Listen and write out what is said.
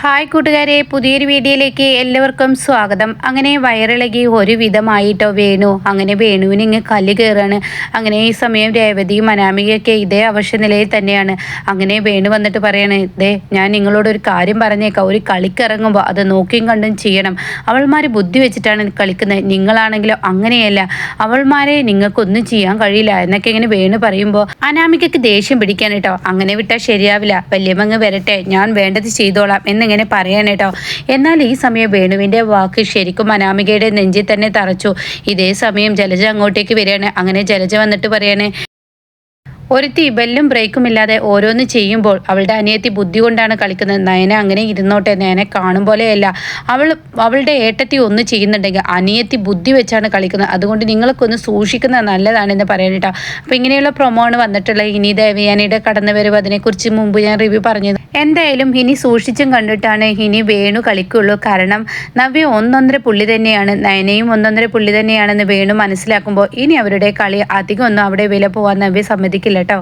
Hi കൂട്ടുകാരെ പുതിയൊരു വീഡിയോയിലേക്ക് എല്ലാവർക്കും സ്വാഗതം. അങ്ങനെ വയറിളകി ഒരു വിധമായിട്ടോ വേണു. അങ്ങനെ വേണുവിന് ഇങ്ങ് കല്ല് കയറാണ്. അങ്ങനെ ഈ സമയം രേവതിയും അനാമികയൊക്കെ ഇതേ അവശ്യ നിലയിൽ തന്നെയാണ്. അങ്ങനെ വേണു വന്നിട്ട് പറയാണ് ഇതേ ഞാൻ നിങ്ങളോട് ഒരു കാര്യം പറഞ്ഞേക്കാം. ഒരു കളിക്കിറങ്ങുമ്പോൾ അത് നോക്കിയും കണ്ടും ചെയ്യണം. അവൾമാർ ബുദ്ധി വെച്ചിട്ടാണ് കളിക്കുന്നത്. നിങ്ങളാണെങ്കിലോ അങ്ങനെയല്ല. അവൾമാരെ നിങ്ങൾക്കൊന്നും ചെയ്യാൻ കഴിയില്ല എന്നൊക്കെ ഇങ്ങനെ വേണു പറയുമ്പോൾ അനാമികയ്ക്ക് ദേഷ്യം പിടിക്കാൻ കേട്ടോ. അങ്ങനെ വിട്ടാൽ ശരിയാവില്ല. വല്യമ്മങ്ങ് വരട്ടെ. ഞാൻ വേണ്ടത് ചെയ്തോളാം എന്ന് എന്നിങ്ങനെ പറയാൻ കേട്ടോ എന്നാൽ ഈ സമയം വേണുവിന്റെ വാക്ക് ശരിക്കും അനാമികയുടെ നെഞ്ചിൽ തന്നെ തറച്ചു. ഇതേ സമയം ജലജ അങ്ങോട്ടേക്ക് വരികയാണ്. അങ്ങനെ ജലജ വന്നിട്ട് പറയാണ് ഒരുത്തി ബെല്ലും ബ്രേക്കും ഇല്ലാതെ ഓരോന്ന് ചെയ്യുമ്പോൾ അവളുടെ അനിയത്തി ബുദ്ധി കൊണ്ടാണ് കളിക്കുന്നത്. നയന അങ്ങനെ ഇരുന്നോട്ടെ. നയനെ കാണും പോലെയല്ല. അവൾ അവളുടെ ഏട്ടത്തി ഒന്ന് ചെയ്യുന്നുണ്ടെങ്കിൽ അനിയത്തി ബുദ്ധി വെച്ചാണ് കളിക്കുന്നത്. അതുകൊണ്ട് നിങ്ങളൊക്കെ ഒന്ന് സൂക്ഷിക്കുന്നത് നല്ലതാണെന്ന് പറയാനിട്ടാ അപ്പം ഇങ്ങനെയുള്ള പ്രൊമോ ആണ് വന്നിട്ടുള്ളത്. ഇനി ദേവയാനിയുടെ കടന്നു വരവ് അതിനെക്കുറിച്ച് മുമ്പ് ഞാൻ റിവ്യൂ പറഞ്ഞത് എന്തായാലും ഇനി സൂക്ഷിച്ചും കണ്ടിട്ടാണ് ഇനി വേണു കളിക്കുള്ളൂ. കാരണം നവ്യ ഒന്നൊന്നര പുള്ളി തന്നെയാണ്. നയനയും ഒന്നൊന്നര പുള്ളി തന്നെയാണെന്ന് വേണു മനസ്സിലാക്കുമ്പോൾ ഇനി അവരുടെ കളി അധികമൊന്നും അവിടെ വില പോകാൻ നവ്യ സമ്മതിക്കില്ല. കേട്ടോ